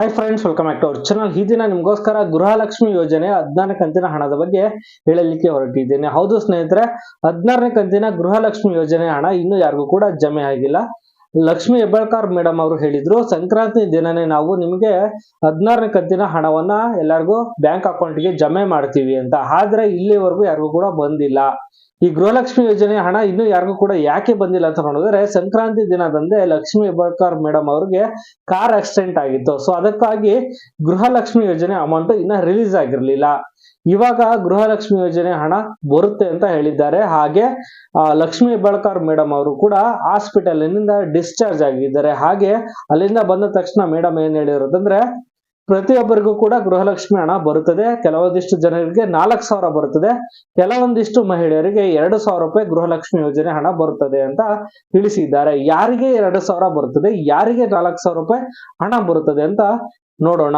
Hi friends welcome back to our channel ಈ ದಿನ ನಿಮಗೋಸ್ಕರ ಗೃಹಲಕ್ಷ್ಮಿ ಯೋಜನೆ ಹದಿನಾರನೇ ಕಂತಿನ ಹಣದ ಬಗ್ಗೆ ಹೇಳಲಿಕ್ಕೆ ಹೊರಟಿದ್ದೇನೆ. ಹೌದು ಸ್ನೇಹಿತರೆ, ಹದಿನಾರನೇ ಕಂತಿನ ಗೃಹಲಕ್ಷ್ಮಿ ಯೋಜನೆ ಹಣ ಇನ್ನೂ ಯಾರಿಗೂ ಕೂಡ ಜಮೆ ಆಗಿಲ್ಲ. ಲಕ್ಷ್ಮಿ ಹೆಬ್ಬಾಳ್ಕರ್ ಮೇಡಮ್ ಅವರು ಹೇಳಿದ್ರು, ಸಂಕ್ರಾಂತಿ ದಿನನೇ ನಾವು ನಿಮಗೆ ಹದಿನಾರನೇ ಕಂತಿನ ಹಣವನ್ನ ಎಲ್ಲರಿಗೂ ಬ್ಯಾಂಕ್ ಅಕೌಂಟ್ಗೆ ಜಮೆ ಮಾಡ್ತೀವಿ ಅಂತ. ಆದ್ರೆ ಇಲ್ಲಿವರೆಗೂ ಯಾರಿಗೂ ಕೂಡ ಬಂದಿಲ್ಲ. ಈ ಗೃಹಲಕ್ಷ್ಮಿ ಯೋಜನೆ ಹಣ ಇನ್ನೂ ಯಾರಿಗೂ ಕೂಡ ಯಾಕೆ ಬಂದಿಲ್ಲ ಅಂತ ನೋಡಿದ್ರೆ, ಸಂಕ್ರಾಂತಿ ದಿನದಂದೇ ಲಕ್ಷ್ಮಿ ಹೆಬ್ಬಾಳ್ಕರ್ ಮೇಡಮ್ ಅವ್ರಿಗೆ ಕಾರ್ ಆಕ್ಸಿಡೆಂಟ್ ಆಗಿತ್ತು. ಸೊ ಅದಕ್ಕಾಗಿ ಗೃಹಲಕ್ಷ್ಮಿ ಯೋಜನೆ ಅಮೌಂಟ್ ಇನ್ನ ರಿಲೀಸ್ ಆಗಿರ್ಲಿಲ್ಲ. ಇವಾಗ ಗೃಹಲಕ್ಷ್ಮಿ ಯೋಜನೆ ಹಣ ಬರುತ್ತೆ ಅಂತ ಹೇಳಿದ್ದಾರೆ. ಹಾಗೆ ಲಕ್ಷ್ಮಿ ಹೆಬ್ಬಾಳ್ಕರ್ ಮೇಡಮ್ ಅವರು ಕೂಡ ಹಾಸ್ಪಿಟಲ್ನಿಂದ ಡಿಸ್ಚಾರ್ಜ್ ಆಗಿದ್ದಾರೆ. ಹಾಗೆ ಅಲ್ಲಿಂದ ಬಂದ ತಕ್ಷಣ ಮೇಡಮ್ ಏನ್ ಹೇಳಿರೋದಂದ್ರೆ ಪ್ರತಿಯೊಬ್ಬರಿಗೂ ಕೂಡ ಗೃಹಲಕ್ಷ್ಮಿ ಹಣ ಬರುತ್ತದೆ. ಕೆಲವೊಂದಿಷ್ಟು ಜನರಿಗೆ ನಾಲ್ಕು ಸಾವಿರ ಬರುತ್ತದೆ. ಕೆಲವೊಂದಿಷ್ಟು ಮಹಿಳೆಯರಿಗೆ ಎರಡು ಸಾವಿರ ರೂಪಾಯಿ ಗೃಹಲಕ್ಷ್ಮಿ ಯೋಜನೆ ಹಣ ಬರುತ್ತದೆ ಅಂತ ತಿಳಿಸಿದ್ದಾರೆ. ಯಾರಿಗೆ ಎರಡು ಸಾವಿರ ಬರುತ್ತದೆ? ಯಾರಿಗೆ ನಾಲ್ಕು ಸಾವಿರ ರೂಪಾಯಿ ಹಣ ಬರುತ್ತದೆ ಅಂತ ನೋಡೋಣ.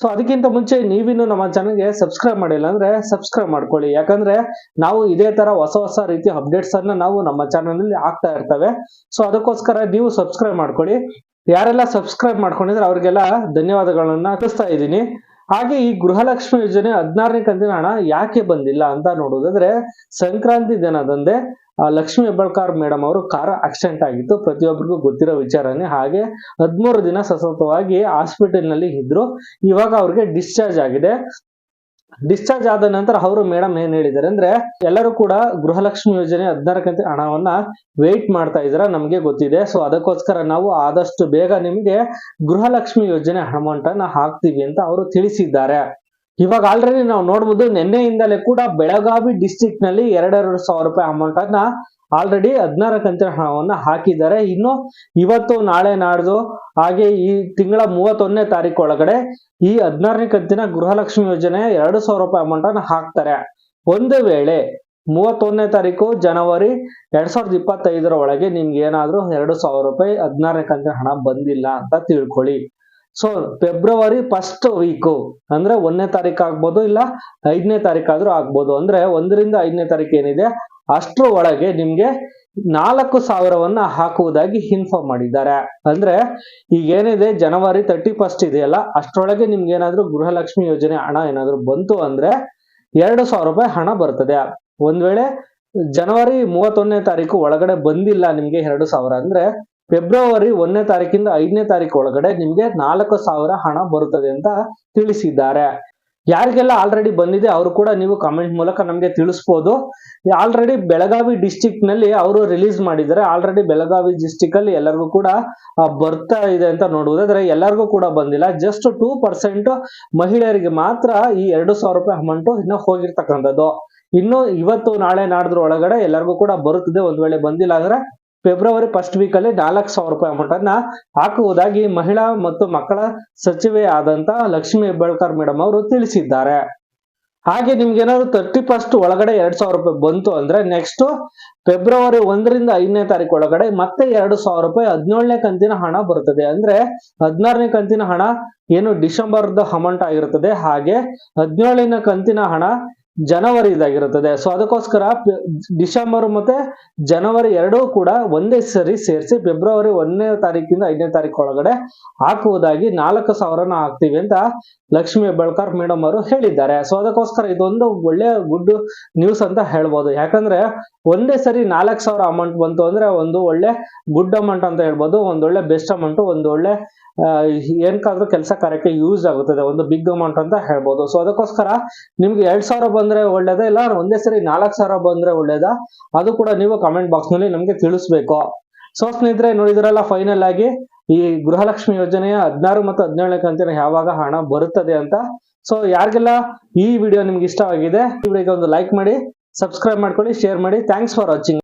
ಸೊ ಅದಕ್ಕಿಂತ ಮುಂಚೆ ನೀವಿನ್ನು ನಮ್ಮ ಚಾನಲ್ಗೆ ಸಬ್ಸ್ಕ್ರೈಬ್ ಮಾಡಿಲ್ಲ ಅಂದ್ರೆ ಸಬ್ಸ್ಕ್ರೈಬ್ ಮಾಡ್ಕೊಳ್ಳಿ. ಯಾಕಂದ್ರೆ ನಾವು ಇದೇ ತರ ಹೊಸ ಹೊಸ ರೀತಿಯ ಅಪ್ಡೇಟ್ಸ್ ಅನ್ನ ನಾವು ನಮ್ಮ ಚಾನಲ್ನಲ್ಲಿ ಹಾಕ್ತಾ ಇರ್ತೇವೆ. ಸೊ ಅದಕ್ಕೋಸ್ಕರ ನೀವು ಸಬ್ಸ್ಕ್ರೈಬ್ ಮಾಡ್ಕೊಳ್ಳಿ. ಯಾರೆಲ್ಲ ಸಬ್ಸ್ಕ್ರೈಬ್ ಮಾಡ್ಕೊಂಡಿದ್ರೆ ಅವ್ರಿಗೆಲ್ಲ ಧನ್ಯವಾದಗಳನ್ನ ತಿಳಿಸ್ತಾ ಇದ್ದೀನಿ. ಹಾಗೆ ಈ ಗೃಹಲಕ್ಷ್ಮಿ ಯೋಜನೆ ಹದಿನಾರನೇ ಕಂತಿನ ಹಣ ಯಾಕೆ ಬಂದಿಲ್ಲ ಅಂತ ನೋಡೋದಾದ್ರೆ ಸಂಕ್ರಾಂತಿ ದಿನದಂದೇ ಲಕ್ಷ್ಮಿ ಹೆಬ್ಬಾಳ್ಕರ್ ಮೇಡಮ್ ಅವರು ಕಾರ್ ಆಕ್ಸಿಡೆಂಟ್ ಆಗಿತ್ತು ಪ್ರತಿಯೊಬ್ಬರಿಗೂ ಗೊತ್ತಿರೋ ವಿಚಾರನೇ. ಹಾಗೆ ಹದಿಮೂರು ದಿನ ಸತತವಾಗಿ ಹಾಸ್ಪಿಟಲ್ನಲ್ಲಿ ಇದ್ರು. ಇವಾಗ ಅವ್ರಿಗೆ ಡಿಸ್ಚಾರ್ಜ್ ಆಗಿದೆ. ಡಿಸ್ಚಾರ್ಜ್ ಆದ ನಂತರ ಅವರು ಮೇಡಮ್ ಏನ್ ಹೇಳಿದ್ದಾರೆ ಅಂದ್ರೆ, ಎಲ್ಲರೂ ಕೂಡ ಗೃಹಲಕ್ಷ್ಮಿ ಯೋಜನೆ ಹದಿನಾರಕ್ಕಂತ ಹಣವನ್ನ ವೆಯ್ಟ್ ಮಾಡ್ತಾ ಇದ್ರ ನಮ್ಗೆ ಗೊತ್ತಿದೆ. ಸೊ ಅದಕ್ಕೋಸ್ಕರ ನಾವು ಆದಷ್ಟು ಬೇಗ ನಿಮ್ಗೆ ಗೃಹಲಕ್ಷ್ಮಿ ಯೋಜನೆ ಅಮೌಂಟ್ ಅನ್ನ ಹಾಕ್ತೀವಿ ಅಂತ ಅವರು ತಿಳಿಸಿದ್ದಾರೆ. ಇವಾಗ ಆಲ್ರೆಡಿ ನಾವು ನೋಡ್ಬೋದು ನಿನ್ನೆಯಿಂದಲೇ ಕೂಡ ಬೆಳಗಾವಿ ಡಿಸ್ಟಿಕ್ನಲ್ಲಿ ಎರಡೆರಡು ಸಾವಿರ ರೂಪಾಯಿ ಅಮೌಂಟ್ ಅನ್ನ ಆಲ್ರೆಡಿ ಹದಿನಾರ ಕಂತಿನ ಹಣವನ್ನ ಹಾಕಿದ್ದಾರೆ. ಇನ್ನು ಇವತ್ತು, ನಾಳೆ, ನಾಡ್ದು, ಹಾಗೆ ಈ ತಿಂಗಳ ಮೂವತ್ತೊಂದನೇ ತಾರೀಕು ಒಳಗಡೆ ಈ ಹದಿನಾರನೇ ಕಂತಿನ ಗೃಹಲಕ್ಷ್ಮಿ ಯೋಜನೆ ಎರಡು ಸಾವಿರ ರೂಪಾಯಿ ಅಮೌಂಟ್ ಅನ್ನ ಹಾಕ್ತಾರೆ. ಒಂದು ವೇಳೆ ಮೂವತ್ತೊಂದನೇ ತಾರೀಕು ಜನವರಿ ಎರಡ್ ಸಾವಿರದ ಇಪ್ಪತ್ತೈದರ ಒಳಗೆ ನಿಮ್ಗೆ ಏನಾದ್ರೂ ಎರಡು ಸಾವಿರ ರೂಪಾಯಿ ಹದಿನಾರನೇ ಕಂತಿನ ಹಣ ಬಂದಿಲ್ಲ ಅಂತ ತಿಳ್ಕೊಳ್ಳಿ. ಸೊ ಫೆಬ್ರವರಿ ಫಸ್ಟ್ ವೀಕು ಅಂದ್ರೆ ಒಂದನೇ ತಾರೀಕು ಆಗ್ಬೋದು ಇಲ್ಲ ಐದನೇ ತಾರೀಕಾದ್ರೂ ಆಗ್ಬೋದು. ಅಂದ್ರೆ ಒಂದರಿಂದ ಐದನೇ ತಾರೀಕು ಏನಿದೆ? ಅಷ್ಟರ ಒಳಗೆ ನಿಮ್ಗೆ ನಾಲ್ಕು ಸಾವಿರವನ್ನ ಹಾಕುವುದಾಗಿ ಇನ್ಫಾರ್ಮ್ ಮಾಡಿದ್ದಾರೆ. ಅಂದ್ರೆ ಈಗ ಏನಿದೆ? ಜನವರಿ ತರ್ಟಿ ಫಸ್ಟ್ ಇದೆಯಲ್ಲ, ಅಷ್ಟರೊಳಗೆ ನಿಮ್ಗೆ ಏನಾದ್ರು ಗೃಹಲಕ್ಷ್ಮಿ ಯೋಜನೆ ಹಣ ಏನಾದ್ರು ಬಂತು ಅಂದ್ರೆ ಎರಡು ಸಾವಿರ ರೂಪಾಯಿ ಹಣ ಬರ್ತದೆ. ಒಂದ್ ವೇಳೆ ಜನವರಿ ಮೂವತ್ತೊಂದನೇ ತಾರೀಕು ಒಳಗಡೆ ಬಂದಿಲ್ಲ ನಿಮ್ಗೆ ಎರಡು ಸಾವಿರ ಅಂದ್ರೆ ಫೆಬ್ರವರಿ ಒಂದನೇ ತಾರೀಕಿಂದ ಐದನೇ ತಾರೀಕು ಒಳಗಡೆ ನಿಮ್ಗೆ ನಾಲ್ಕು ಸಾವಿರ ಹಣ ಬರುತ್ತದೆ ಅಂತ ತಿಳಿಸಿದ್ದಾರೆ. ಯಾರಿಗೆಲ್ಲ ಆಲ್ರೆಡಿ ಬಂದಿದೆ ಅವರು ಕೂಡ ನೀವು ಕಮೆಂಟ್ ಮೂಲಕ ನಮಗೆ ತಿಳಿಸ್ಬೋದು. ಆಲ್ರೆಡಿ ಬೆಳಗಾವಿ ಡಿಸ್ಟಿಕ್ನಲ್ಲಿ ಅವರು ರಿಲೀಸ್ ಮಾಡಿದ್ದಾರೆ. ಆಲ್ರೆಡಿ ಬೆಳಗಾವಿ ಡಿಸ್ಟಿಕ್ ಅಲ್ಲಿ ಎಲ್ಲರಿಗೂ ಕೂಡ ಬರ್ತಾ ಇದೆ ಅಂತ ನೋಡುವುದಾದ್ರೆ ಎಲ್ಲರಿಗೂ ಕೂಡ ಬಂದಿಲ್ಲ. ಜಸ್ಟ್ ಟೂ ಪರ್ಸೆಂಟ್ ಮಹಿಳೆಯರಿಗೆ ಮಾತ್ರ ಈ ಎರಡು ಸಾವಿರ ರೂಪಾಯಿ ಅಮೌಂಟ್ ಇನ್ನು ಹೋಗಿರ್ತಕ್ಕಂಥದ್ದು. ಇನ್ನು ಇವತ್ತು ನಾಳೆ ನಾಡ್ದ್ರ ಒಳಗಡೆ ಎಲ್ಲರಿಗೂ ಕೂಡ ಬರುತ್ತದೆ. ಒಂದ್ ವೇಳೆ ಬಂದಿಲ್ಲ ಅಂದ್ರೆ ಫೆಬ್ರವರಿ ಫಸ್ಟ್ ವೀಕ್ ಅಲ್ಲಿ ನಾಲ್ಕು ಸಾವಿರ ರೂಪಾಯಿ ಅಮೌಂಟ್ ಅನ್ನ ಹಾಕುವುದಾಗಿ ಮಹಿಳಾ ಮತ್ತು ಮಕ್ಕಳ ಸಚಿವೆ ಆದಂತ ಲಕ್ಷ್ಮಿ ಹೆಬ್ಬಾಳ್ಕರ್ ಮೇಡಮ್ ಅವರು ತಿಳಿಸಿದ್ದಾರೆ. ಹಾಗೆ ನಿಮ್ಗೆ ಏನಾದ್ರು ತರ್ಟಿ ಫಸ್ಟ್ ಒಳಗಡೆ ಎರಡ್ ಸಾವಿರ ರೂಪಾಯಿ ಬಂತು ಅಂದ್ರೆ ನೆಕ್ಸ್ಟ್ ಫೆಬ್ರವರಿ ಒಂದರಿಂದ ಐದನೇ ತಾರೀಕು ಒಳಗಡೆ ಮತ್ತೆ ಎರಡು ಸಾವಿರ ರೂಪಾಯಿ ಹದಿನೇಳನೇ ಕಂತಿನ ಹಣ ಬರುತ್ತದೆ ಅಂದ್ರೆ ಹದಿನಾರನೇ ಕಂತಿನ ಹಣ ಏನು ಡಿಸೆಂಬರ್ದ ಅಮೌಂಟ್ ಆಗಿರುತ್ತದೆ ಹಾಗೆ ಹದಿನೇಳನೇ ಕಂತಿನ ಹಣ ಜನವರಿ ಇದಾಗಿರುತ್ತದೆ. ಸೊ ಅದಕ್ಕೋಸ್ಕರ ಡಿಸೆಂಬರ್ ಮತ್ತೆ ಜನವರಿ ಎರಡೂ ಕೂಡ ಒಂದೇ ಸರಿ ಸೇರಿಸಿ ಫೆಬ್ರವರಿ ಒಂದನೇ ತಾರೀಕಿಂದ ಐದನೇ ತಾರೀಕು ಒಳಗಡೆ ಹಾಕುವುದಾಗಿ ನಾಲ್ಕು ಸಾವಿರನ ಹಾಕ್ತೀವಿ ಅಂತ ಲಕ್ಷ್ಮಿ ಹೆಬ್ಬಾಳ್ಕರ್ ಮೇಡಮ್ ಅವರು ಹೇಳಿದ್ದಾರೆ. ಸೊ ಅದಕ್ಕೋಸ್ಕರ ಇದೊಂದು ಒಳ್ಳೆ ಗುಡ್ ನ್ಯೂಸ್ ಅಂತ ಹೇಳ್ಬೋದು. ಯಾಕಂದ್ರೆ ಒಂದೇ ಸರಿ ನಾಲ್ಕು ಸಾವಿರ ಅಮೌಂಟ್ ಬಂತು ಅಂದ್ರೆ ಒಂದು ಒಳ್ಳೆ ಗುಡ್ ಅಮೌಂಟ್ ಅಂತ ಹೇಳ್ಬೋದು. ಒಂದೊಳ್ಳೆ ಬೆಸ್ಟ್ ಅಮೌಂಟ್ ಒಂದೊಳ್ಳೆ ಏನಕ್ಕಾದ್ರೂ ಕೆಲಸ ಕಾರ್ಯಕ್ಕೆ ಯೂಸ್ ಆಗುತ್ತದೆ, ಒಂದು ಬಿಗ್ ಅಮೌಂಟ್ ಅಂತ ಹೇಳ್ಬೋದು. ಸೊ ಅದಕ್ಕೋಸ್ಕರ ನಿಮ್ಗೆ ಎರಡ್ ಸಾವಿರ ಬಂದ್ರೆ ಒಳ್ಳೇದಾ, ಇಲ್ಲ ಒಂದೇ ಸರಿ ನಾಲ್ಕು ಸಾವಿರ ಬಂದ್ರೆ ಒಳ್ಳೇದಾ, ಅದು ಕೂಡ ನೀವು ಕಮೆಂಟ್ ಬಾಕ್ಸ್ನಲ್ಲಿ ನಮ್ಗೆ ತಿಳಿಸ್ಬೇಕು. ಸೊ ಸ್ನೇಹಿತರೆ ನೋಡಿದ್ರಲ್ಲ ಫೈನಲ್ ಆಗಿ ಈ ಗೃಹಲಕ್ಷ್ಮಿ ಯೋಜನೆಯ ಹದಿನಾರು ಮತ್ತು ಹದಿನೇಳನೇ ಕಂತಿನ ಯಾವಾಗ ಹಣ ಬರುತ್ತದೆ ಅಂತ. ಸೊ ಯಾರಿಗೆಲ್ಲ ಈ ವಿಡಿಯೋ ನಿಮ್ಗೆ ಇಷ್ಟವಾಗಿದೆ, ಈ ವಿಡಿಯೋಗೆ ಒಂದು ಲೈಕ್ ಮಾಡಿ ಸಬ್ಸ್ಕ್ರೈಬ್ ಮಾಡ್ಕೊಳ್ಳಿ ಶೇರ್ ಮಾಡಿ. Thanks for watching